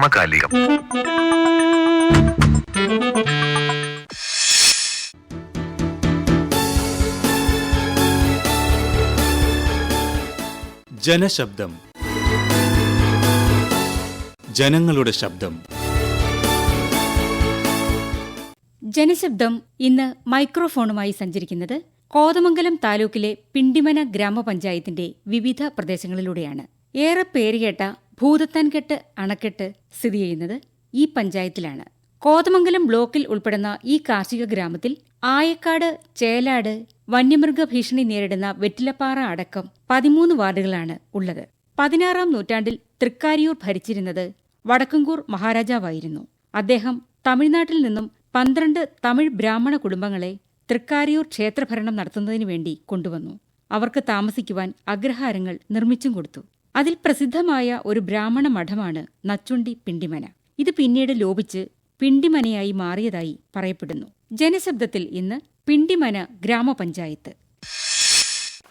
സമകാലികം. ജനശബ്ദം. ജനങ്ങളുടെ ശബ്ദം. ജനശബ്ദം ഇന്ന് മൈക്രോഫോണുമായി സഞ്ചരിക്കുന്നത് കോതമംഗലം താലൂക്കിലെ പിണ്ടിമന ഗ്രാമപഞ്ചായത്തിന്റെ വിവിധ പ്രദേശങ്ങളിലൂടെയാണ്. ഏറെ പേരുകേട്ട ഭൂതത്താൻകെട്ട് അണക്കെട്ട് സ്ഥിതി ചെയ്യുന്നത് ഈ പഞ്ചായത്തിലാണ്. കോതമംഗലം ബ്ലോക്കിൽ ഉൾപ്പെടുന്ന ഈ കാർഷിക ഗ്രാമത്തിൽ ആയക്കാട് ചേലാട് വന്യമൃഗ ഭീഷണി നേരിടുന്ന വെറ്റിലപ്പാറ അടക്കം പതിമൂന്ന് വാർഡുകളാണ് ഉള്ളത്. പതിനാറാം നൂറ്റാണ്ടിൽ തൃക്കാരിയൂർ ഭരിച്ചിരുന്നത് വടക്കുംകൂർ മഹാരാജാവായിരുന്നു. അദ്ദേഹം തമിഴ്നാട്ടിൽ നിന്നും പന്ത്രണ്ട് തമിഴ് ബ്രാഹ്മണ കുടുംബങ്ങളെ തൃക്കാരിയൂർ ക്ഷേത്രഭരണം നടത്തുന്നതിനു വേണ്ടി കൊണ്ടുവന്നു. അവർക്ക് താമസിക്കുവാൻ അഗ്രഹാരങ്ങൾ നിർമ്മിച്ചും കൊടുത്തു. അതിൽ പ്രസിദ്ധമായ ഒരു ബ്രാഹ്മണ മഠമാണ് നച്ചുണ്ടി പിണ്ടിമന. ഇത് പിന്നീട് ലോപിച്ച് പിണ്ടിമനയായി മാറിയതായി പറയപ്പെടുന്നു. ജനശബ്ദത്തിൽ ഇന്ന് പിണ്ടിമന ഗ്രാമപഞ്ചായത്ത്.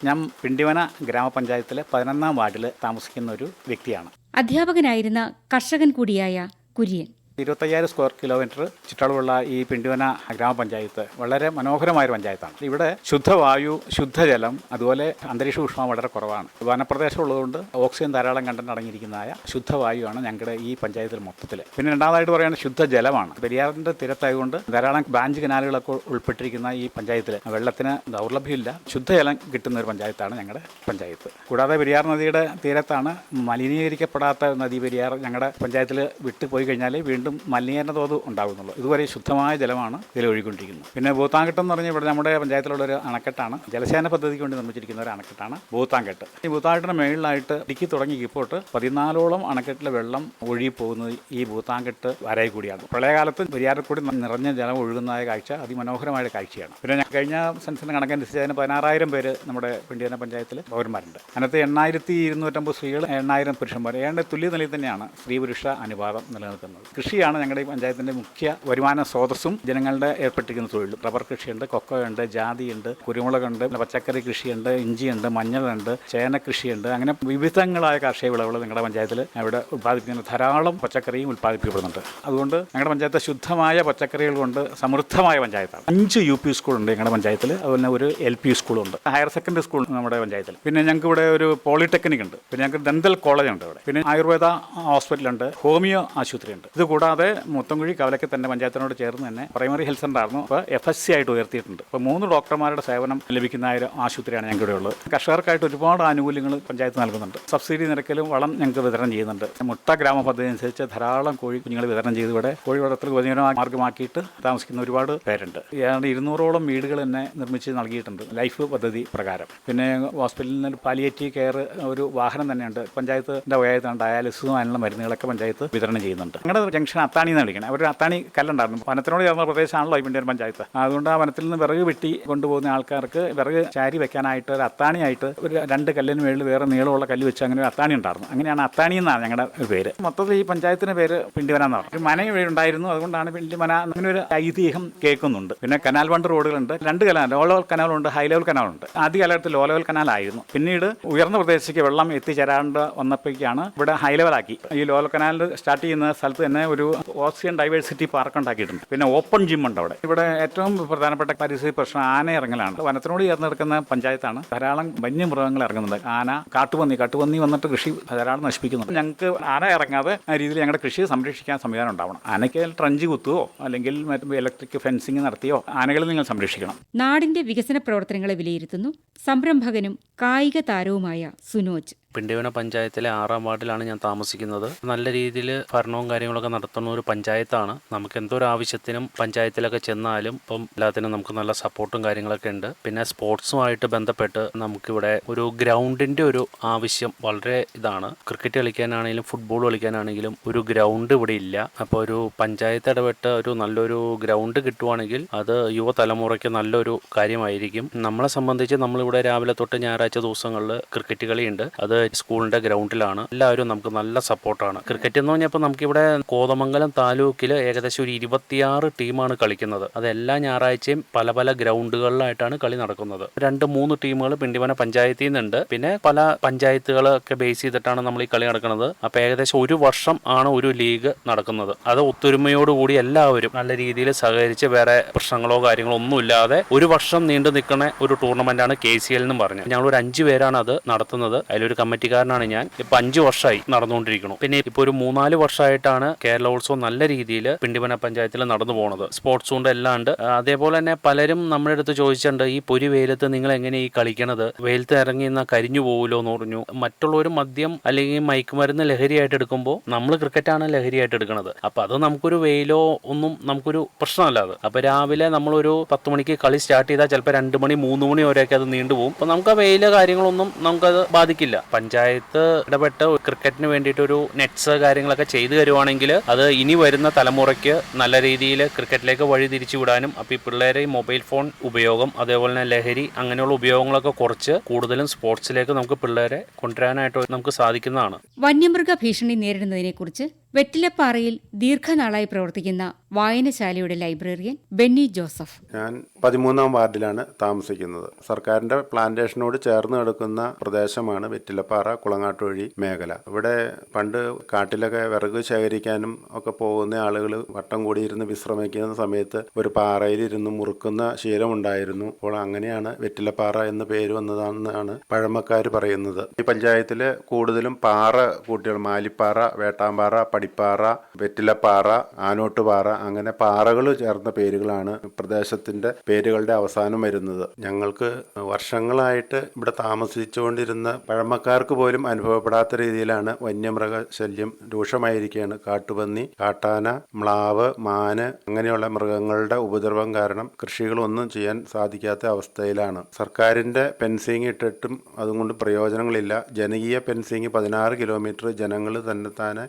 ഞാൻ പിണ്ടിമന ഗ്രാമപഞ്ചായത്തിലെ പതിനൊന്നാം വാർഡിൽ താമസിക്കുന്ന ഒരു വ്യക്തിയാണ്. അധ്യാപകനായിരുന്ന കർഷകൻ കൂടിയായ കുര്യൻ. ഇരുപത്തയ്യായിരം സ്ക്വയർ കിലോമീറ്റർ ചുറ്റളവുള്ള ഈ പിണ്ടിവന ഗ്രാമപഞ്ചായത്ത് വളരെ മനോഹരമായ ഒരു പഞ്ചായത്താണ്. ഇവിടെ ശുദ്ധവായു ശുദ്ധജലം അതുപോലെ അന്തരീക്ഷ ഊഷ്മ വളരെ കുറവാണ്. വനപ്രദേശം ഉള്ളതുകൊണ്ട് ഓക്സിജൻ ധാരാളം കണ്ടന്റ് അടങ്ങിയിരിക്കുന്നതായ ശുദ്ധവായുവാണ് ഞങ്ങളുടെ ഈ പഞ്ചായത്തിൽ മൊത്തത്തിൽ പിന്നെ രണ്ടാമതായിട്ട് പറയുന്നത് ശുദ്ധജലമാണ്. പെരിയാറിന്റെ തീരത്തായതുകൊണ്ട് ധാരാളം ബാഞ്ച് കനാലുകളൊക്കെ ഉൾപ്പെട്ടിരിക്കുന്ന ഈ പഞ്ചായത്തിൽ വെള്ളത്തിന് ദൗർലഭ്യമില്ല. ശുദ്ധജലം കിട്ടുന്ന ഒരു പഞ്ചായത്താണ് ഞങ്ങളുടെ പഞ്ചായത്ത്. കൂടാതെ പെരിയാർ നദിയുടെ തീരത്താണ് മലിനീകരിക്കപ്പെടാത്ത നദി പെരിയാർ ഞങ്ങളുടെ പഞ്ചായത്തിൽ വിട്ടുപോയി കഴിഞ്ഞാൽ വീണ്ടും മലിനീകരണ തോത് ഉണ്ടാകുന്നുള്ളൂ. ഇതുവരെ ശുദ്ധമായ ജലമാണ് ഇതിൽ ഒഴുകിക്കൊണ്ടിരിക്കുന്നത്. പിന്നെ ഭൂത്താങ്കെട്ട് എന്ന് പറഞ്ഞാൽ ഇവിടെ നമ്മുടെ പഞ്ചായത്തിലുള്ള ഒരു അണക്കെട്ടാണ്. ജലസേന പദ്ധതിക്ക് വേണ്ടി നിർമ്മിച്ചിരിക്കുന്ന ഒരു അണക്കെട്ടാണ് ഭൂത്താങ്കെട്ട് ഈ ഭൂത്താങ്കെട്ടിന് മേളിലായിട്ട് ഇടുക്കി തുടങ്ങി ഇപ്പോട്ട് പതിനാലോളം അണക്കെട്ടിലെ വെള്ളം ഒഴുകി പോകുന്നത് ഈ ഭൂത്താങ്കെട്ട് വരയിൽ കൂടിയാണ്. പ്രളയകാലത്ത് പെരിയാറിൽ കൂടി നിറഞ്ഞ ജലം ഒഴുകുന്നതായ കാഴ്ച അതിമനോഹരമായ കാഴ്ചയാണ്. പിന്നെ ഞാൻ കഴിഞ്ഞ സെൻസിന് കണക്കനുസരിച്ച് അതിന് പതിനാറായിരം പേര് നമ്മുടെ പിണ്ടിയന പഞ്ചായത്തിൽ പൗരന്മാരുണ്ട്. അതിനകത്ത് എണ്ണായിരത്തി ഇരുന്നൂറ്റമ്പത് സ്ത്രീകൾ എണ്ണായിരം പുരുഷന്മാർ ഏതാണ്ട് തുല്യ നിലയിൽ തന്നെയാണ് സ്ത്രീ പുരുഷ അനുപാതം നിലനിൽക്കുന്നത്. കൃഷിയാണ് ഞങ്ങളുടെ പഞ്ചായത്തിന്റെ മുഖ്യ വരുമാന സ്രോതസ്സും ജനങ്ങളുടെ ഏർപ്പെട്ടിരിക്കുന്ന തൊഴിൽ റബ്ബർ കൃഷിയുണ്ട് കൊക്കോയുണ്ട് ജാതിയുണ്ട് കുരുമുളകുണ്ട് പച്ചക്കറി കൃഷിയുണ്ട് ഇഞ്ചിയുണ്ട് മഞ്ഞളുണ്ട് ചേന കൃഷിയുണ്ട്. അങ്ങനെ വിവിധങ്ങളായ കാർഷിക വിളകൾ നിങ്ങളുടെ പഞ്ചായത്തിൽ ഇവിടെ ഉത്പാദിപ്പിക്കുന്ന ധാരാളം പച്ചക്കറിയും ഉത്പാദിപ്പിക്കപ്പെടുന്നുണ്ട് അതുകൊണ്ട് ഞങ്ങളുടെ പഞ്ചായത്ത് ശുദ്ധമായ പച്ചക്കറികൾ കൊണ്ട് സമൃദ്ധമായ പഞ്ചായത്താണ്. അഞ്ച് യു പി സ്കൂളുണ്ട് ഞങ്ങളുടെ പഞ്ചായത്തിൽ. അതുപോലെ ഒരു എൽ പി സ്കൂളുണ്ട്. ഹയർ സെക്കൻഡറി സ്കൂൾ നമ്മുടെ പഞ്ചായത്തിൽ. പിന്നെ ഞങ്ങൾക്ക് ഇവിടെ ഒരു പോളിടെക്നിക് ഉണ്ട്. പിന്നെ ഞങ്ങൾക്ക് ദന്തൽ കോളേജ് ഉണ്ട് ഇവിടെ പിന്നെ ആയുർവേദ ഹോസ്പിറ്റലുണ്ട് ഹോമിയോ ആശുപത്രി ഉണ്ട് ഇത് കൂടാതെ മുത്തംകുഴി കവലയ്ക്ക് തന്നെ പഞ്ചായത്തിനോട് ചേർന്ന് തന്നെ പ്രൈമറി ഹെൽത്ത് സെന്റർ ആയിരുന്നു ഇപ്പോൾ എഫ് എസ് സി ആയിട്ട് ഉയർത്തിയിട്ടുണ്ട്. ഇപ്പോൾ മൂന്ന് ഡോക്ടർമാരുടെ സേവനം ലഭിക്കുന്ന ഒരു ആശുപത്രിയാണ് ഞങ്ങൾക്ക് ഇവിടെ ഉള്ളത്. കർഷകർക്കായിട്ട് ഒരുപാട് ആനുകൂല്യങ്ങൾ പഞ്ചായത്ത് നൽകുന്നുണ്ട്. സബ്സിഡി നിരക്കിലും വളം ഞങ്ങൾക്ക് വിതരണം ചെയ്യുന്നുണ്ട്. മുട്ട ഗ്രാമ പദ്ധതി അനുസരിച്ച് ധാരാളം കോഴി കുഞ്ഞുങ്ങൾ വിതരണം ചെയ്ത് ഇവിടെ കോഴി വളർത്തൽ ഉപജീവന മാർഗമാക്കിയിട്ട് താമസിക്കുന്ന ഒരുപാട് പേരുണ്ട്. ഏതാണ്ട് ഇരുന്നൂറോളം വീടുകൾ തന്നെ നിർമ്മിച്ച് നൽകിയിട്ടുണ്ട് ലൈഫ് പദ്ധതി പ്രകാരം. പിന്നെ ഹോസ്പിറ്റലിൽ നിന്ന് പാലിയേറ്റീവ് കെയർ ഒരു വാഹനം തന്നെയുണ്ട്. പഞ്ചായത്തിന്റെ വകയായിട്ടാണ് ഡയാലിസിസും അതിനുള്ള മരുന്നുകളൊക്കെ പഞ്ചായത്ത് വിതരണം ചെയ്യുന്നുണ്ട്. ഞങ്ങളുടെ ജംഗ്ഷൻ അത്താണി എന്ന് വിളിക്കണം. അവർ അത്താണി കല്ലുണ്ടായിരുന്നു. വനത്തിനോട് ചേർന്ന പ്രദേശമാണല്ലോ ഈ ഒരു പഞ്ചായത്ത്. അതുകൊണ്ട് ആ വനത്തിൽ നിന്ന് വിറക് വെട്ടി കൊണ്ടുപോകുന്ന ആൾക്കാർക്ക് വിറക് ചാരി വെക്കാനായിട്ട് ഒരു അത്താണിയായിട്ട് ഒരു രണ്ട് കല്ലിന് മേളിൽ വേറെ നീളമുള്ള കല്ല് വെച്ച് അങ്ങനെ ഒരു അത്താണി ഉണ്ടായിരുന്നു. അങ്ങനെയാണ് അത്താണി എന്നാണ് ഞങ്ങളുടെ പേര്. മൊത്തത്തിൽ ഈ പഞ്ചായത്തിന്റെ പേര് പിണ്ടിമന എന്നാണ് ഒരു മന ഇവിടെ ഉണ്ടായിരുന്നു. അതുകൊണ്ടാണ് പിണ്ടിമന അങ്ങനെ ഒരു ഐതിഹ്യം കേൾക്കുന്നുണ്ട്. പിന്നെ കനാൽ വണ്ട് റോഡുകളുണ്ട്. രണ്ട് കനാൽ ലോ ലെവൽ കനാലുണ്ട് ഹൈ ലെവൽ കനാലുണ്ട്. ആദ്യ കാലഘട്ടത്തിൽ ലോ ലെവൽ കനാലായിരുന്നു. പിന്നീട് ഉയർന്ന പ്രദേശത്തേക്ക് വെള്ളം എത്തിച്ചേരാണ്ട് വന്നപ്പോഴേക്കാണ് ഇവിടെ ഹൈ ലെവലാക്കി. ഈ ലോ ലെവൽ കനാൽ സ്റ്റാർട്ട് ചെയ്യുന്ന സ്ഥലത്ത് തന്നെ ഒരു ഓക്സിജൻ ഡൈവേഴ്സിറ്റി പാർക്ക് ഉണ്ടാക്കിയിട്ടുണ്ട്. പിന്നെ ഓപ്പൺ ജിം ഉണ്ട് അവിടെ. ഇവിടെ ഏറ്റവും പ്രധാനപ്പെട്ട പരിസ്ഥിതി പ്രശ്നം ആന ഇറങ്ങലാണ്. വനത്തിനോട് ചേർന്ന് കിടക്കുന്ന പഞ്ചായത്താണ്. ധാരാളം വന്യമൃഗങ്ങൾ ഇറങ്ങുന്നുണ്ട്. ആന കാട്ടുപന്നി കാട്ടുപന്നി വന്നിട്ട് കൃഷി ധാരാളം നശിപ്പിക്കുന്നുണ്ട്. ഞങ്ങൾക്ക് ആന ഇറങ്ങാതെ ആ രീതിയിൽ ഞങ്ങളുടെ കൃഷി സംരക്ഷിക്കാൻ സംവിധാനം ഉണ്ടാവണം. ആനയ്ക്ക് ട്രഞ്ച് കുത്തുകയോ അല്ലെങ്കിൽ ഇലക്ട്രിക് ഫെൻസിങ് നടത്തിയോ ആനകളെ നിങ്ങൾ സംരക്ഷിക്കണം. നാടിന്റെ വികസന പ്രവർത്തനങ്ങളെ വിലയിരുത്തുന്നു സംരംഭകനും കായിക താരവുമായ സുനോജ്. പിണ്ടിവന പഞ്ചായത്തിലെ ആറാം വാർഡിലാണ് ഞാൻ താമസിക്കുന്നത്. നല്ല രീതിയിൽ ഭരണവും കാര്യങ്ങളൊക്കെ നടത്തുന്ന ഒരു പഞ്ചായത്താണ്. നമുക്ക് എന്തൊരു ആവശ്യത്തിനും പഞ്ചായത്തിലൊക്കെ ചെന്നാലും ഇപ്പം എല്ലാത്തിനും നമുക്ക് നല്ല സപ്പോർട്ടും കാര്യങ്ങളൊക്കെ ഉണ്ട്. പിന്നെ സ്പോർട്സുമായിട്ട് ബന്ധപ്പെട്ട് നമുക്കിവിടെ ഒരു ഗ്രൗണ്ടിന്റെ ഒരു ആവശ്യം വളരെ ഇതാണ്. ക്രിക്കറ്റ് കളിക്കാനാണെങ്കിലും ഫുട്ബോൾ കളിക്കാനാണെങ്കിലും ഒരു ഗ്രൗണ്ട് ഇവിടെ ഇല്ല. അപ്പോൾ ഒരു പഞ്ചായത്ത് ഇടപെട്ട് ഒരു നല്ലൊരു ഗ്രൗണ്ട് കിട്ടുവാണെങ്കിൽ അത് യുവതലമുറയ്ക്ക് നല്ലൊരു കാര്യമായിരിക്കും. നമ്മളെ സംബന്ധിച്ച് നമ്മളിവിടെ രാവിലെ തൊട്ട് ഞായറാഴ്ച ദിവസങ്ങളിൽ ക്രിക്കറ്റ് കളിയുണ്ട്. അത് സ്കൂളിന്റെ ഗ്രൗണ്ടിലാണ്. എല്ലാവരും നമുക്ക് നല്ല സപ്പോർട്ടാണ്. ക്രിക്കറ്റ് എന്ന് പറഞ്ഞപ്പോൾ നമുക്കിവിടെ കോതമംഗലം താലൂക്കിൽ ഏകദേശം ഒരു ഇരുപത്തിയാറ് ടീമാണ് കളിക്കുന്നത്. അത് എല്ലാ ഞായറാഴ്ചയും പല പല ഗ്രൗണ്ടുകളിലായിട്ടാണ് കളി നടക്കുന്നത്. രണ്ട് മൂന്ന് ടീമുകൾ പിണ്ടിമന പഞ്ചായത്തിൽ നിന്നുണ്ട് പിന്നെ പല പഞ്ചായത്തുകളൊക്കെ ബേസ് ചെയ്തിട്ടാണ് നമ്മൾ ഈ കളി നടക്കുന്നത്. അപ്പോൾ ഏകദേശം ഒരു വർഷം ആണ് ഒരു ലീഗ് നടക്കുന്നത്. അത് ഒത്തൊരുമയോടുകൂടി എല്ലാവരും നല്ല രീതിയിൽ സഹകരിച്ച് വേറെ പ്രശ്നങ്ങളോ കാര്യങ്ങളോ ഒന്നുമില്ലാതെ ഒരു വർഷം നീണ്ടു നിൽക്കുന്ന ഒരു ടൂർണമെന്റ് ആണ് കെ സി എൽ എന്നും പറഞ്ഞു. ഞങ്ങൾ ഒരു അഞ്ച് പേരാണ് അത് നടത്തുന്നത്. അതിലൊരു കമ്മിറ്റിക്കാരനാണ് ഞാൻ. ഇപ്പൊ അഞ്ച് വർഷമായി നടന്നുകൊണ്ടിരിക്കുന്നു. പിന്നെ ഇപ്പൊ ഒരു മൂന്നാൽ വർഷമായിട്ടാണ് കേരളോത്സവം നല്ല രീതിയിൽ പിണ്ടിമന പഞ്ചായത്തിൽ നടന്നു പോകുന്നത് സ്പോർട്സ് കൊണ്ട് എല്ലാണ്ട് അതേപോലെ തന്നെ പലരും നമ്മുടെ അടുത്ത് ചോദിച്ചിട്ടുണ്ട് ഈ പൊരി വെയിലത്ത് നിങ്ങൾ എങ്ങനെ ഈ കളിക്കണത്? വെയിലത്ത് ഇറങ്ങി നിന്നാൽ കരിഞ്ഞു പോകുമല്ലോ എന്ന് പറഞ്ഞു. മറ്റുള്ളവർ മദ്യം അല്ലെങ്കിൽ മയക്കുമരുന്ന് ലഹരിയായിട്ട് എടുക്കുമ്പോൾ നമ്മൾ ക്രിക്കറ്റാണ് ലഹരിയായിട്ട് എടുക്കുന്നത് അപ്പൊ അത് നമുക്കൊരു വെയിലോ ഒന്നും നമുക്കൊരു പ്രശ്നമല്ല അത്. അപ്പൊ രാവിലെ നമ്മളൊരു പത്ത് മണിക്ക് കളി സ്റ്റാർട്ട് ചെയ്താൽ ചിലപ്പോൾ രണ്ട് മണി മൂന്ന് മണി വരെയൊക്കെ അത് നീണ്ടുപോകും. അപ്പൊ നമുക്ക് ആ വെയിലോ കാര്യങ്ങളൊന്നും നമുക്കത് ബാധിക്കില്ല. പഞ്ചായത്ത് ഇടപെട്ട് ക്രിക്കറ്റിന് വേണ്ടിയിട്ട് ഒരു നെറ്റ്സ് കാര്യങ്ങളൊക്കെ ചെയ്തു തരുവാണെങ്കിൽ അത് ഇനി വരുന്ന തലമുറയ്ക്ക് നല്ല രീതിയിൽ ക്രിക്കറ്റിലേക്ക് വഴി തിരിച്ചു വിടാനും അപ്പോൾ ഈ പിള്ളേരെ ഈ മൊബൈൽ ഫോൺ ഉപയോഗം അതേപോലെ തന്നെ ലഹരി അങ്ങനെയുള്ള ഉപയോഗങ്ങളൊക്കെ കുറച്ച് കൂടുതലും സ്പോർട്സിലേക്ക് നമുക്ക് പിള്ളേരെ കൊണ്ടുവരാനായിട്ട് നമുക്ക് സാധിക്കുന്നതാണ്. വന്യമൃഗ ഭീഷണി നേരിടുന്നതിനെക്കുറിച്ച് വെറ്റിലപ്പാറയിൽ ദീർഘനാളായി പ്രവർത്തിക്കുന്ന വായനശാലയുടെ ലൈബ്രറിയൻ ബെന്നി ജോസഫ്. ഞാൻ പതിമൂന്നാം വാർഡിലാണ് താമസിക്കുന്നത്. സർക്കാരിന്റെ പ്ലാന്റേഷനോട് ചേർന്ന് കിടക്കുന്ന പ്രദേശമാണ് വെറ്റിലപ്പാറ കുളങ്ങാട്ടുവഴി മേഖല. ഇവിടെ പണ്ട് കാട്ടിലൊക്കെ വിറക് ശേഖരിക്കാനും ഒക്കെ പോകുന്ന ആളുകൾ വട്ടം കൂടിയിരുന്ന് വിശ്രമിക്കുന്ന സമയത്ത് ഒരു പാറയിലിരുന്ന് മുറുക്കുന്ന ശീലമുണ്ടായിരുന്നു. അപ്പോൾ അങ്ങനെയാണ് വെറ്റിലപ്പാറ എന്ന പേര് വന്നതാണെന്നാണ് പഴമക്കാർ പറയുന്നത്. ഈ പഞ്ചായത്തിലെ കൂടുതലും പാറ കൂട്ടികൾ മാലിപ്പാറ വേട്ടാമ്പാറ പടിപ്പാറ വെറ്റിലപ്പാറ ആനോട്ടുപാറ അങ്ങനെ പാറകൾ ചേർന്ന പേരുകളാണ് പ്രദേശത്തിന്റെ പേരുകളുടെ അവസാനം വരുന്നത്. ഞങ്ങൾക്ക് വർഷങ്ങളായിട്ട് ഇവിടെ താമസിച്ചുകൊണ്ടിരുന്ന പഴമക്കാർക്ക് പോലും അനുഭവപ്പെടാത്ത രീതിയിലാണ് വന്യമൃഗ ശല്യം രൂക്ഷമായിരിക്കുകയാണ്. കാട്ടുപന്നി കാട്ടാന മ്ലാവ് മാന് അങ്ങനെയുള്ള മൃഗങ്ങളുടെ ഉപദ്രവം കാരണം കൃഷികളൊന്നും ചെയ്യാൻ സാധിക്കാത്ത അവസ്ഥയിലാണ്. സർക്കാരിന്റെ ഫെൻസിങ് ഇട്ടിട്ടും അതുകൊണ്ട് പ്രയോജനങ്ങളില്ല. ജനകീയ ഫെൻസിങ് പതിനാറ് കിലോമീറ്റർ ജനങ്ങൾ തന്നെ താനെ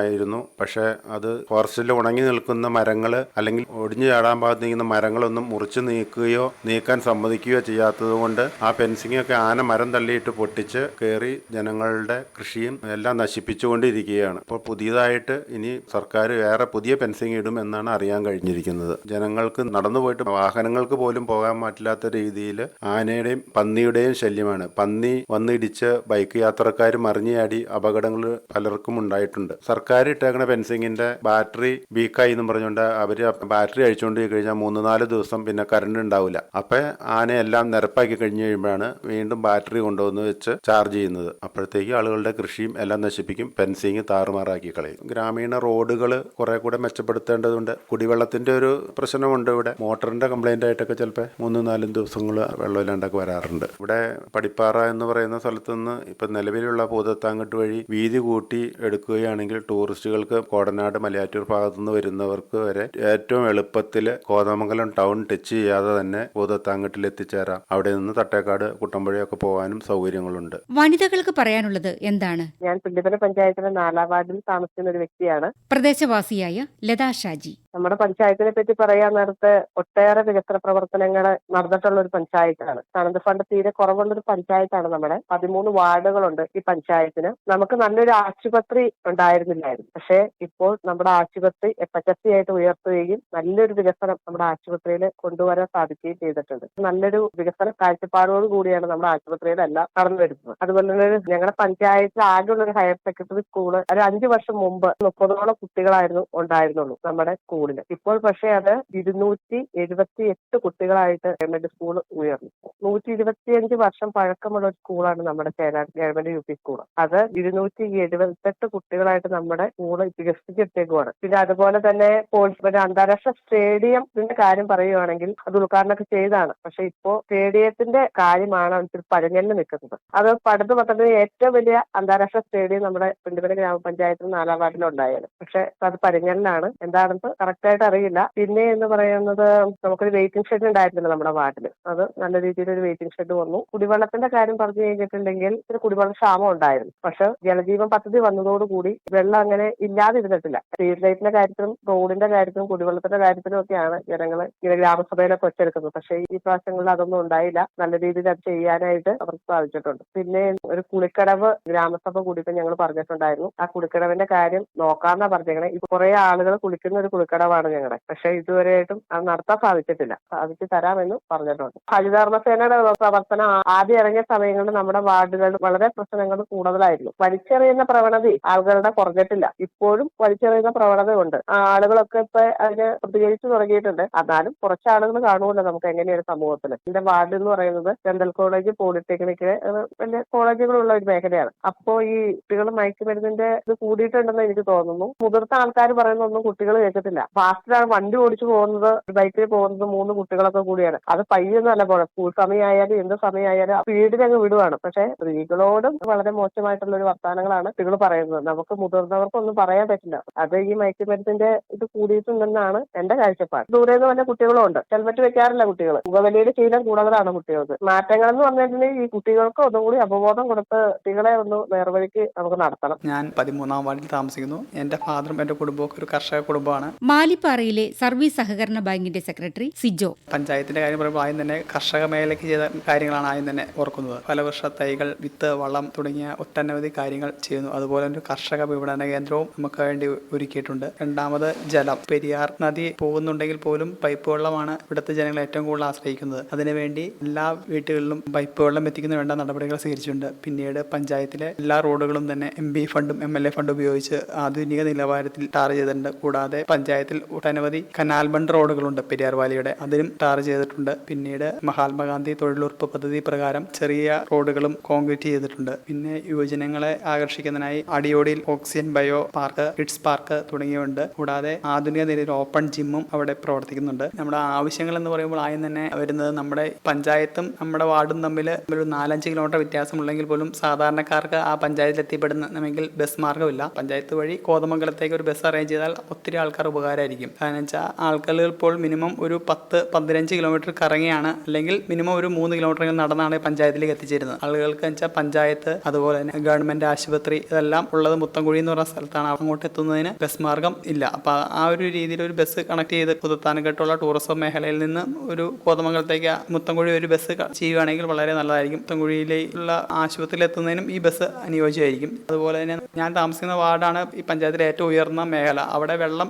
ഇട്ടതായിരുന്നു പക്ഷേ അത് ഫോറസ്റ്റിൽ ഉണങ്ങി നിൽക്കുന്ന മരങ്ങൾ അല്ലെങ്കിൽ ഒടിഞ്ഞു ചാടാൻ പാകത്ത് നിൽക്കുന്ന മരങ്ങളൊന്നും മുറിച്ച് നീക്കുകയോ നീക്കാൻ സമ്മതിക്കുകയോ ചെയ്യാത്തതുകൊണ്ട് ആ ഫെൻസിങ് ഒക്കെ ആന മരം തള്ളിയിട്ട് പൊട്ടിച്ച് കയറി ജനങ്ങളുടെ കൃഷിയും എല്ലാം നശിപ്പിച്ചുകൊണ്ടിരിക്കുകയാണ്. അപ്പോൾ പുതിയതായിട്ട് ഇനി സർക്കാർ വേറെ പുതിയ ഫെൻസിങ് ഇടും എന്നാണ് അറിയാൻ കഴിഞ്ഞിരിക്കുന്നത്. ജനങ്ങൾക്ക് നടന്നു പോയിട്ട് വാഹനങ്ങൾക്ക് പോലും പോകാൻ പറ്റില്ലാത്ത രീതിയിൽ ആനയുടെയും പന്നിയുടെയും ശല്യമാണ്. പന്നി വന്നിടിച്ച് ബൈക്ക് യാത്രക്കാർ മറിഞ്ഞാടി അപകടങ്ങൾ പലർക്കും ഉണ്ടായിട്ടുണ്ട്. സർക്കാർ ഇട്ടേക്കണ ഫെൻസിങ്ങിന്റെ ബാറ്ററി വീക്കായി എന്ന് പറഞ്ഞുകൊണ്ട് അവർ ബാറ്ററി അഴിച്ചുകൊണ്ട് കഴിഞ്ഞാൽ മൂന്ന് നാല് ദിവസം പിന്നെ കറണ്ട് ഉണ്ടാവില്ല. അപ്പൊ ആനയെല്ലാം നിരപ്പാക്കി കഴിഞ്ഞു കഴിയുമ്പോഴാണ് വീണ്ടും ബാറ്ററി കൊണ്ടുവന്ന് വെച്ച് ചാർജ് ചെയ്യുന്നത്. അപ്പോഴത്തേക്ക് ആളുകളുടെ കൃഷിയും എല്ലാം നശിപ്പിക്കും. ഫെൻസിങ് താറുമാറാക്കി കളയും. ഗ്രാമീണ റോഡുകൾ കുറെ കൂടെ മെച്ചപ്പെടുത്തേണ്ടതുണ്ട്. കുടിവെള്ളത്തിന്റെ ഒരു പ്രശ്നമുണ്ട് ഇവിടെ. മോട്ടറിന്റെ കംപ്ലൈന്റ് ആയിട്ടൊക്കെ ചിലപ്പോൾ മൂന്നും നാലും ദിവസങ്ങൾ വെള്ളമില്ലാണ്ടൊക്കെ വരാറുണ്ട്. ഇവിടെ പടിപ്പാറ എന്ന് പറയുന്ന സ്ഥലത്ത് നിന്ന് ഇപ്പൊ നിലവിലുള്ള പൂതത്താങ്കട്ട് വഴി വീതി കൂട്ടി എടുക്കുകയാണെങ്കിൽ ടൂറിസ്റ്റുകൾക്ക് കോടനാട് മലയാറ്റൂർ ഭാഗത്തുനിന്ന് വരുന്നവർക്ക് വരെ ഏറ്റവും എളുപ്പത്തിൽ കോതമംഗലം ടൗൺ ടച്ച് ചെയ്യാതെ തന്നെ ഭൂതത്താങ്കട്ടിൽ എത്തിച്ചേരാം. അവിടെ നിന്ന് തട്ടേക്കാട് കുട്ടമ്പുഴയൊക്കെ പോകാനും സൗകര്യങ്ങളുണ്ട്. വനിതകൾക്ക് പറയാനുള്ളത് എന്താണ്? ഞാൻ പഞ്ചായത്തിലെ നാലാം വാർഡിൽ താമസിക്കുന്ന ഒരു വ്യക്തിയാണ്. പ്രദേശവാസിയായ ലതാ ഷാജി. നമ്മുടെ പഞ്ചായത്തിനെ പറ്റി പറയാൻ നേരത്തെ ഒട്ടേറെ വികസന പ്രവർത്തനങ്ങൾ നടന്നിട്ടുള്ള ഒരു പഞ്ചായത്താണ്. തനത് ഫണ്ട് തീരെ കുറവുള്ള ഒരു പഞ്ചായത്താണ് നമ്മുടെ. പതിമൂന്ന് വാർഡുകളുണ്ട് ഈ പഞ്ചായത്തിന്. നമുക്ക് നല്ലൊരു ആശുപത്രി ഉണ്ടായിരുന്നില്ലായിരുന്നു. പക്ഷേ ഇപ്പോൾ നമ്മുടെ ആശുപത്രി ആയിട്ട് ഉയർത്തുകയും നല്ലൊരു വികസനം നമ്മുടെ ആശുപത്രിയിൽ കൊണ്ടുവരാൻ സാധിക്കുകയും ചെയ്തിട്ടുണ്ട്. നല്ലൊരു വികസന കാഴ്ചപ്പാടോട് കൂടിയാണ് നമ്മുടെ ആശുപത്രിയുടെ എല്ലാം കടന്നു വരുന്നത് അതുപോലെ തന്നെ ഞങ്ങളുടെ പഞ്ചായത്തിൽ ആകെയുള്ള ഒരു ഹയർ സെക്കൻഡറി സ്കൂൾ ഒരു അഞ്ചു വർഷം മുമ്പ് മുപ്പതോളം കുട്ടികളായിരുന്നു ഉണ്ടായിരുന്നുള്ളൂ നമ്മുടെ സ്കൂളിൽ ഇപ്പോൾ പക്ഷേ അത് ഇരുന്നൂറ്റി എഴുപത്തി എട്ട് കുട്ടികളായിട്ട് ഗവൺമെന്റ് സ്കൂൾ ഉയർന്നു. നൂറ്റി ഇരുപത്തിയഞ്ച് വർഷം പഴക്കമുള്ള ഒരു സ്കൂളാണ് നമ്മുടെ ചേരാട് ഗവൺമെന്റ് യു പി സ്കൂൾ. അത് ഇരുന്നൂറ്റി എഴുപത്തെട്ട് കുട്ടികളായിട്ട് നമ്മുടെ സ്കൂൾ വികസിപ്പിച്ചെടുത്തേക്കുവാണ്. പിന്നെ അതുപോലെ തന്നെ ഒരു അന്താരാഷ്ട്ര സ്റ്റേഡിയത്തിന്റെ കാര്യം പറയുകയാണെങ്കിൽ അത് ഉദ്ഘാടനമൊക്കെ ചെയ്താണ് പക്ഷെ ഇപ്പോ സ്റ്റേഡിയത്തിന്റെ കാര്യമാണ് അതിൽ പഴഞ്ഞലിൽ നിൽക്കുന്നത്. അത് പടുത്തു പത്രത്തിന് ഏറ്റവും വലിയ അന്താരാഷ്ട്ര സ്റ്റേഡിയം നമ്മുടെ പിണ്ടിമല ഗ്രാമപഞ്ചായത്തിൽ നാലാം വാർഡിലുണ്ടായത്. പക്ഷെ അത് പഴഞ്ഞലിലാണ് എന്താണെന്ന് കറക്റ്റ് ആയിട്ട് അറിയില്ല. പിന്നെ എന്ന് പറയുന്നത് നമുക്കൊരു വെയിറ്റിംഗ് ഷെഡ് ഉണ്ടായിരുന്നില്ല നമ്മുടെ വാർഡിൽ അത് നല്ല രീതിയിൽ ഒരു വെയിറ്റിംഗ് ഷെഡ് വന്നു. കുടിവെള്ളത്തിന്റെ കാര്യം പറഞ്ഞു കഴിഞ്ഞിട്ടുണ്ടെങ്കിൽ ഒരു കുടിവെള്ള ക്ഷാമം ഉണ്ടായിരുന്നു. പക്ഷെ ജലജീവൻ പദ്ധതി വന്നതോടുകൂടി വെള്ളം അങ്ങനെ ഇല്ലാതിരുന്നിട്ടില്ല. സ്ട്രീറ്റ് ലൈറ്റിന്റെ കാര്യത്തിലും റോഡിന്റെ കാര്യത്തിലും കുടിവെള്ളത്തിന്റെ കാര്യത്തിലും ഒക്കെയാണ് ജനങ്ങൾ ഇങ്ങനെ ഗ്രാമസഭയിലൊക്കെ ഒച്ചെടുക്കുന്നത്. പക്ഷേ ഈ പ്രാവശ്യങ്ങളിൽ അതൊന്നും ഉണ്ടായില്ല. നല്ല രീതിയിൽ അത് ചെയ്യാനായിട്ട് അവർക്ക് സാധിച്ചിട്ടുണ്ട്. പിന്നെ ഒരു കുളിക്കടവ് ഗ്രാമസഭ കൂടിയിട്ട് ഞങ്ങൾ പറഞ്ഞിട്ടുണ്ടായിരുന്നു. ആ കുളിക്കടവിന്റെ കാര്യം നോക്കാന്നാ പറഞ്ഞേക്കണേ. കുറെ ആളുകൾ കുളിക്കുന്ന ഒരു കുളിക്കടവാണ് ഞങ്ങളുടെ പക്ഷെ ഇതുവരെയായിട്ടും അത് നടത്താൻ സാധിച്ചിട്ടില്ല. സാധിച്ചു തരാമെന്ന് പറഞ്ഞിട്ടുണ്ട്. ഹരിതകർമ്മസേനയുടെ പ്രവർത്തനം ആദ്യം ഇറങ്ങിയ സമയങ്ങളിൽ നമ്മുടെ വാർഡുകളിൽ വളരെ പ്രശ്നങ്ങൾ കൂടുതലായിരുന്നു. വലിച്ചെറിയുന്ന പ്രവണത ആളുകളുടെ കുറഞ്ഞിട്ടില്ല. ഇപ്പോഴും വലിച്ചെറിയുന്ന പ്രവണതയുണ്ട്. ആളുകളൊക്കെ ഇപ്പൊ അതിന് പ്രതികരിച്ചു തുടങ്ങിയിട്ടുണ്ട്. എന്നാലും കുറച്ച് ആളുകൾ കാണുമല്ലോ നമുക്ക് എങ്ങനെയൊരു സമൂഹത്തിൽ എന്റെ വാർഡ് എന്ന് പറയുന്നത് ഡെന്റൽ കോളേജ് പോളിടെക്നിക്ക് വലിയ കോളേജുകളുള്ള ഒരു മേഖലയാണ്. അപ്പോ ഈ കുട്ടികൾ മയക്കുമരുന്നിന്റെ ഇത് കൂടിയിട്ടുണ്ടെന്ന് എനിക്ക് തോന്നുന്നു. മുതിർന്ന ആൾക്കാർ പറയുന്നൊന്നും കുട്ടികൾ കേൾക്കത്തില്ല ഫാസ്റ്റിലാണ് വണ്ടി ഓടിച്ചു പോകുന്നത് ബൈക്കിൽ പോകുന്നത് മൂന്ന് കുട്ടികളൊക്കെ കൂടിയാണ്. അത് പയ്യൊന്നുമല്ല പോകണം സ്കൂൾ സമയമായാലും എന്ത് സമയമായാലും സ്പീഡിൽ അങ്ങ് വിടുവാണ്. പക്ഷെ സ്ത്രീകളോടും വളരെ മോശമായിട്ടുള്ള ഒരു വർത്തമാനങ്ങളാണ് സ്ത്രീകൾ പറയുന്നത്. നമുക്ക് മുതിർന്നവർക്കൊന്നും പറയാൻ പറ്റില്ല. അത് ഈ മയക്കുമരുന്നിന്റെ ഇത് കൂടിയിട്ടുണ്ടെന്നാണ് എന്റെ കാഴ്ചപ്പാട്. ദൂരെ നിന്ന് വല്ല കുട്ടികളും ഉണ്ട്. ഹെൽമെറ്റ് വെക്കാറില്ല കുട്ടികൾ. പുകവലിയുടെ ശീലം കൂടുതലാണ് കുട്ടികൾക്ക്. മാറ്റങ്ങൾ എന്ന് പറഞ്ഞിട്ടുണ്ടെങ്കിൽ ഈ കുട്ടികൾക്ക് ഒന്നുകൂടി അവബോധം കൊടുത്ത് കുട്ടികളെ ഒന്ന് നേർവഴിക്ക് നമുക്ക് നടത്തണം. ഞാൻ പതിമൂന്നാം വാർഡിൽ താമസിക്കുന്നു. എന്റെ ഫാദറും എന്റെ കുടുംബവും ഒരു കർഷക കുടുംബമാണ്. മാലിപ്പാറയിലെ സർവീസ് സഹകരണ ബാങ്കിന്റെ സെക്രട്ടറി സിജോ. പഞ്ചായത്തിന്റെ കാര്യം പറയുമ്പോൾ ആദ്യം തന്നെ കർഷക മേഖലയ്ക്ക് ചെയ്ത കാര്യങ്ങളാണ് ആദ്യം തന്നെ ഓർക്കുന്നത്. ഫലവൃക്ഷ തൈകൾ വിത്ത് വളം തുടങ്ങിയ ഒട്ടനവധി കാര്യങ്ങൾ ചെയ്യുന്നു. അതുപോലെ ഒരു കർഷക വിപണന കേന്ദ്രവും നമുക്ക് വേണ്ടി ഒരുക്കിയിട്ടുണ്ട്. രണ്ടാമത് ജലം. പെരിയാർ നദി പോകുന്നുണ്ടെങ്കിൽ പോലും പൈപ്പ് വെള്ളമാണ് ഇവിടുത്തെ ജനങ്ങൾ ഏറ്റവും കൂടുതൽ ആശ്രയിക്കുന്നത്. അതിനുവേണ്ടി എല്ലാ വീട്ടുകളിലും പൈപ്പ് വെള്ളം എത്തിക്കുന്ന വേണ്ട നടപടികൾ സ്വീകരിച്ചിട്ടുണ്ട്. പിന്നീട് പഞ്ചായത്തിലെ എല്ലാ റോഡുകളും തന്നെ എം ബി ഫണ്ടും എം എൽ എ ഫണ്ടും ഉപയോഗിച്ച് ആധുനിക നിലവാരത്തിൽ ടാർ ചെയ്തിട്ടുണ്ട്. കൂടാതെ പഞ്ചായത്തിൽ ഒട്ടനവധി കനാൽ ബണ്ട് റോഡുകളുണ്ട്. പെരിയാർ വാലിയുടെ അതിലും ടാർ ചെയ്തിട്ടുണ്ട്. പിന്നീട് മഹാത്മാഗാന്ധി തൊഴിലുറപ്പ് പദ്ധതി പ്രകാരം ചെറിയ റോഡുകളും കോൺക്രീറ്റ് ചെയ്തിട്ടുണ്ട്. പിന്നെ യുവജനങ്ങളെ ആകർഷിക്കുന്നതിനായി അടിയോടിയിൽ oxygen bio park kids park തുടങ്ങിയവയുണ്ട്. കൂടാതെ ആധുനിക നിലയിൽ ഓപ്പൺ ജിമ്മും അവിടെ പ്രവർത്തിക്കുന്നുണ്ട്. നമ്മുടെ ആവശ്യങ്ങൾ എന്ന് പറയുമ്പോൾ ആദ്യം തന്നെ വരുന്നത് നമ്മുടെ പഞ്ചായത്തും നമ്മുടെ വാർഡും തമ്മിൽ ഒരു നാലഞ്ച് കിലോമീറ്റർ വ്യത്യാസമുണ്ടെങ്കിൽ പോലും സാധാരണക്കാർക്ക് ആ പഞ്ചായത്തിൽ എത്തിപ്പെടുന്നെങ്കിൽ ബസ് മാർഗമില്ല. പഞ്ചായത്ത് വഴി കോതമംഗലത്തേക്ക് ഒരു ബസ് അറേഞ്ച് ചെയ്താൽ ഒത്തിരി ആൾക്കാർ ഉപകാരമായിരിക്കും കാരണം വെച്ചാൽ ആൾക്കാർ ഇപ്പോൾ മിനിമം ഒരു പത്ത് പതിനഞ്ച് കിലോമീറ്റർ കറങ്ങിയാണ്. അല്ലെങ്കിൽ മിനിമം ഒരു മൂന്ന് കിലോമീറ്റർ നടന്നാണ് പഞ്ചായത്തിലേക്ക് എത്തിച്ചേരുന്നത്. ആളുകൾക്ക് വെച്ചാൽ പഞ്ചായത്ത് അതുപോലെ തന്നെ ഗവൺമെന്റ് ആശുപത്രി ഇതെല്ലാം ഉള്ളത് മുത്തംകുഴി എന്ന് പറഞ്ഞ സ്ഥലത്താണ്. അങ്ങോട്ട് എത്തുന്നതിന് ബസ് മാർഗം ഇല്ല. അപ്പോൾ ആ ഒരു രീതിയിൽ ഒരു ബസ് കണക്ട് ചെയ്ത് പുതുത്താനക്കെട്ടുള്ള ടൂറിസം മേഖലയിൽ നിന്ന് ഒരു കോതമംഗലത്തേക്ക് മുത്തംകുഴി ഒരു ബസ് ചെയ്യുകയാണെങ്കിൽ വളരെ നല്ലതായിരിക്കും. മുത്തംകുഴിയിലേക്കുള്ള ആശുപത്രിയിൽ എത്തുന്നതിനും ഈ ബസ് അനുയോജ്യമായിരിക്കും. അതുപോലെ തന്നെ ഞാൻ താമസിക്കുന്ന വാർഡാണ് ഈ പഞ്ചായത്തിലെ ഏറ്റവും ഉയർന്ന മേഖല. അവിടെ വെള്ളം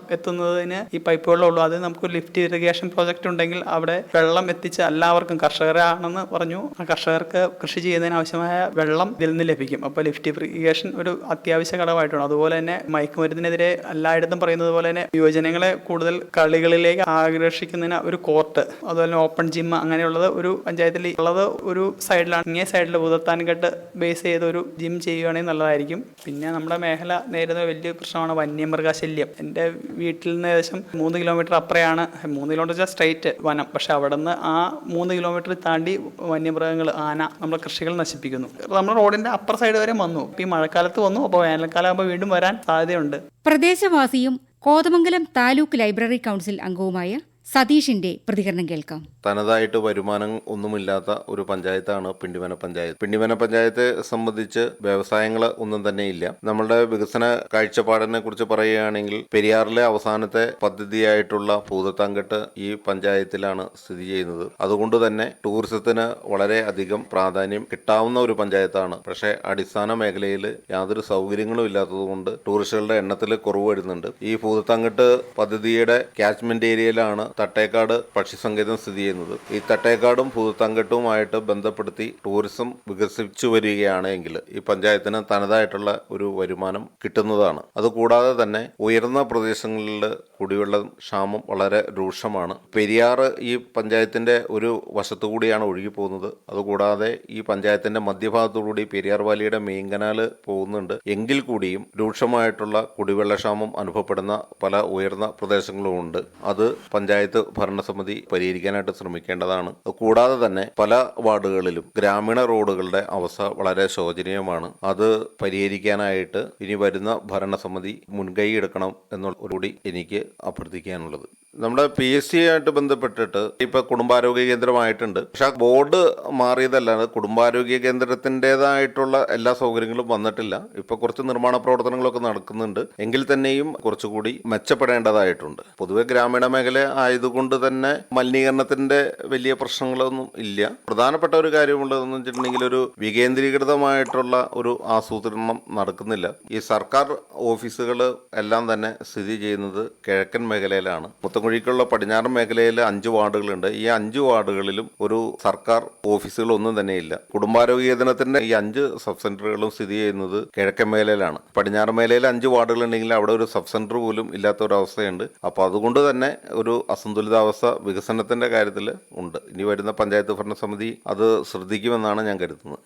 എത്തുന്നതിന് ഈ പൈപ്പ് വെള്ളമുള്ളൂ അത് നമുക്ക് ലിഫ്റ്റ് ഇറിഗേഷൻ പ്രോജക്റ്റ് ഉണ്ടെങ്കിൽ അവിടെ വെള്ളം എത്തിച്ച് എല്ലാവർക്കും കർഷകരാണെന്ന് പറഞ്ഞു. ആ കർഷകർക്ക് കൃഷി ചെയ്യുന്നതിന് ആവശ്യമായ വെള്ളം ഇതിൽ നിന്ന് ലഭിക്കും. അപ്പോൾ ലിഫ്റ്റ് ഇറിഗേഷൻ ഒരു അത്യാവശ്യ ഘടകമായിട്ടുണ്ട് അതുപോലെ തന്നെ മയക്കുമരുന്നിനെതിരെ എല്ലായിടത്തും പറയുന്നത് പോലെ തന്നെ യുവജനങ്ങളെ കൂടുതൽ കളികളിലേക്ക് ആകർഷിക്കുന്നതിന് ഒരു കോർട്ട് അതുപോലെ ഓപ്പൺ ജിം അങ്ങനെയുള്ളത് ഒരു പഞ്ചായത്തിൽ ഉള്ളത് ഒരു സൈഡിലാണ് ഇങ്ങേ സൈഡിൽ പുതത്താൻകെട്ട് ബേസ് ചെയ്ത ഒരു ജിം ചെയ്യുകയാണെങ്കിൽ നല്ലതായിരിക്കും. പിന്നെ നമ്മുടെ മേഖല നേരിടുന്ന വലിയ പ്രശ്നമാണ് വന്യമൃഗശല്യം. എന്റെ വീട്ടിൽ നിന്ന് ഏകദേശം മൂന്ന് കിലോമീറ്റർ അപ്പുറയാണ്. മൂന്ന് കിലോമീറ്റർ വെച്ചാൽ സ്ട്രൈറ്റ് വനം. പക്ഷെ അവിടെ നിന്ന് ആ മൂന്ന് കിലോമീറ്റർ താണ്ടി വന്യമൃഗങ്ങൾ ആന നമ്മുടെ കൃഷികൾ നശിപ്പിക്കുന്നു. നമ്മൾ റോഡിന്റെ അപ്പർ സൈഡ് വരെ വന്നു. ഈ മഴക്കാലത്ത് വന്നു. അപ്പോൾ വേനൽക്കാലമാകുമ്പോൾ വീണ്ടും വരാൻ സാധ്യതയുണ്ട്. പ്രദേശവാസിയും കോതമംഗലം താലൂക്ക് ലൈബ്രറി കൗൺസിൽ അംഗവുമായ സതീഷിന്റെ പ്രതികരണം കേൾക്കാം. തനതായിട്ട് വരുമാനം ഒന്നുമില്ലാത്ത ഒരു പഞ്ചായത്താണ് പിണ്ടിമന പഞ്ചായത്ത്. പിണ്ടിമന പഞ്ചായത്തെ സംബന്ധിച്ച് വ്യവസായങ്ങൾ ഒന്നും തന്നെ ഇല്ല. നമ്മളുടെ വികസന കാഴ്ചപ്പാടിനെ കുറിച്ച് പറയുകയാണെങ്കിൽ പെരിയാറിലെ അവസാനത്തെ പദ്ധതിയായിട്ടുള്ള പൂതത്താങ്കെട്ട് ഈ പഞ്ചായത്തിലാണ് സ്ഥിതി ചെയ്യുന്നത്. അതുകൊണ്ട് തന്നെ ടൂറിസത്തിന് വളരെ അധികം പ്രാധാന്യം കിട്ടാവുന്ന ഒരു പഞ്ചായത്താണ്. പക്ഷേ അടിസ്ഥാന മേഖലയിൽ യാതൊരു സൗകര്യങ്ങളും ഇല്ലാത്തതുകൊണ്ട് ടൂറിസ്റ്റുകളുടെ എണ്ണത്തിൽ കുറവ് വരുന്നുണ്ട്. ഈ പൂതത്താങ്കെട്ട് പദ്ധതിയുടെ കാച്ച്മെന്റ് ഏരിയയിലാണ് തട്ടേക്കാട് പക്ഷിസങ്കേതം സ്ഥിതി ചെയ്യുന്നത്. ഈ തട്ടേക്കാടും ഭൂതത്താങ്കെട്ടുമായിട്ട് ബന്ധപ്പെടുത്തി ടൂറിസം വികസിച്ചു വരികയാണെങ്കിൽ ഈ പഞ്ചായത്തിന് തനതായിട്ടുള്ള ഒരു വരുമാനം കിട്ടുന്നതാണ്. അതുകൂടാതെ തന്നെ ഉയർന്ന പ്രദേശങ്ങളിൽ കുടിവെള്ളം ക്ഷാമം വളരെ രൂക്ഷമാണ്. പെരിയാർ ഈ പഞ്ചായത്തിന്റെ ഒരു വശത്തു കൂടിയാണ് ഒഴുകി പോകുന്നത്. അതുകൂടാതെ ഈ പഞ്ചായത്തിന്റെ മധ്യഭാഗത്തുകൂടി പെരിയാർ വാലിയുടെ മെയിൻ കനാല് പോകുന്നുണ്ട്. എങ്കിൽ കൂടിയും രൂക്ഷമായിട്ടുള്ള കുടിവെള്ളക്ഷാമം അനുഭവപ്പെടുന്ന പല ഉയർന്ന പ്രദേശങ്ങളുമുണ്ട് അത് പഞ്ചായത്ത് ഭരണസമിതി പരിഹരിക്കാനായിട്ട് ശ്രമിക്കേണ്ടതാണ്. കൂടാതെ തന്നെ പല വാർഡുകളിലും ഗ്രാമീണ റോഡുകളുടെ അവസ്ഥ വളരെ ശോചനീയമാണ്. അത് പരിഹരിക്കാനായിട്ട് ഇനി വരുന്ന ഭരണസമിതി മുൻകൈ എടുക്കണം എന്നുള്ള കൂടി എനിക്ക് അഭ്യർത്ഥിക്കാനുള്ളത്. നമ്മുടെ പി എസ് സി ആയിട്ട് ബന്ധപ്പെട്ടിട്ട് ഇപ്പൊ കുടുംബാരോഗ്യ കേന്ദ്രമായിട്ടുണ്ട്. പക്ഷെ ആ ബോർഡ് മാറിയതല്ലാതെ കുടുംബാരോഗ്യ കേന്ദ്രത്തിന്റെതായിട്ടുള്ള എല്ലാ സൗകര്യങ്ങളും വന്നിട്ടില്ല. ഇപ്പൊ കുറച്ച് നിർമ്മാണ പ്രവർത്തനങ്ങളൊക്കെ നടക്കുന്നുണ്ട്. എങ്കിൽ തന്നെയും കുറച്ചുകൂടി മെച്ചപ്പെടേണ്ടതായിട്ടുണ്ട്. പൊതുവെ ഗ്രാമീണ മേഖല ആയതുകൊണ്ട് തന്നെ മലിനീകരണത്തിന്റെ വലിയ പ്രശ്നങ്ങളൊന്നും ഇല്ല. പ്രധാനപ്പെട്ട ഒരു കാര്യമുള്ളതെന്ന് വെച്ചിട്ടുണ്ടെങ്കിൽ ഒരു വികേന്ദ്രീകൃതമായിട്ടുള്ള ഒരു ആസൂത്രണം നടക്കുന്നില്ല. ഈ സർക്കാർ ഓഫീസുകൾ എല്ലാം തന്നെ സ്ഥിതി ചെയ്യുന്നത് കിഴക്കൻ മേഖലയിലാണ്. മുത്തക്കുഴിക്കുള്ള പടിഞ്ഞാറൻ മേഖലയിൽ അഞ്ച് വാർഡുകളുണ്ട്. ഈ അഞ്ച് വാർഡുകളിലും ഒരു സർക്കാർ ഓഫീസുകളൊന്നും തന്നെയില്ല. കുടുംബാരോഗ്യ കേന്ദ്രത്തിന്റെ ഈ അഞ്ച് സബ് സെന്ററുകളും സ്ഥിതി ചെയ്യുന്നത് കിഴക്കൻ മേഖലയിലാണ്. പടിഞ്ഞാറൻ മേഖലയിൽ അഞ്ച് വാർഡുകൾ ഉണ്ടെങ്കിൽ അവിടെ ഒരു സബ് സെന്റർ പോലും ഇല്ലാത്ത ഒരു അവസ്ഥയുണ്ട് അപ്പോൾ അതുകൊണ്ട് തന്നെ ഒരു അസന്തുലിതാവസ്ഥ വികസനത്തിന്റെ കാര്യത്തിൽ ഉണ്ട്. ഇനി വരുന്ന പഞ്ചായത്ത് ഭരണ സമിതി അത് ശ്രദ്ധിക്കുമെന്നാണ് ഞാൻ കരുതുന്നത്.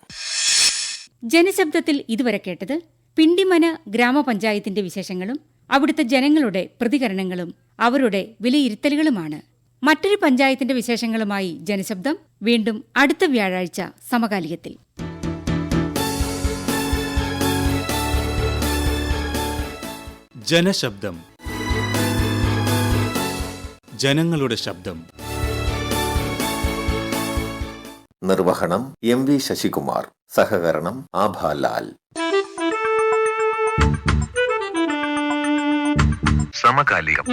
ജനശബ്ദത്തിൽ ഇതുവരെ കേട്ടത് പിണ്ടിമന ഗ്രാമപഞ്ചായത്തിന്റെ വിശേഷങ്ങളും അവിടുത്തെ ജനങ്ങളുടെ പ്രതികരണങ്ങളും അവരുടെ വിലയിരുത്തലുകളുമാണ്. മറ്റൊരു പഞ്ചായത്തിന്റെ വിശേഷങ്ങളുമായി ജനശബ്ദം. വീണ്ടും അടുത്ത വ്യാഴാഴ്ച സമകാലികത്തിൽ. ജനശബ്ദം. ജനങ്ങളുടെ ശബ്ദം. നിർവഹണം എം വി ശശികുമാർ. സഹകരണം ആഭാലാൽ സമകാലികം.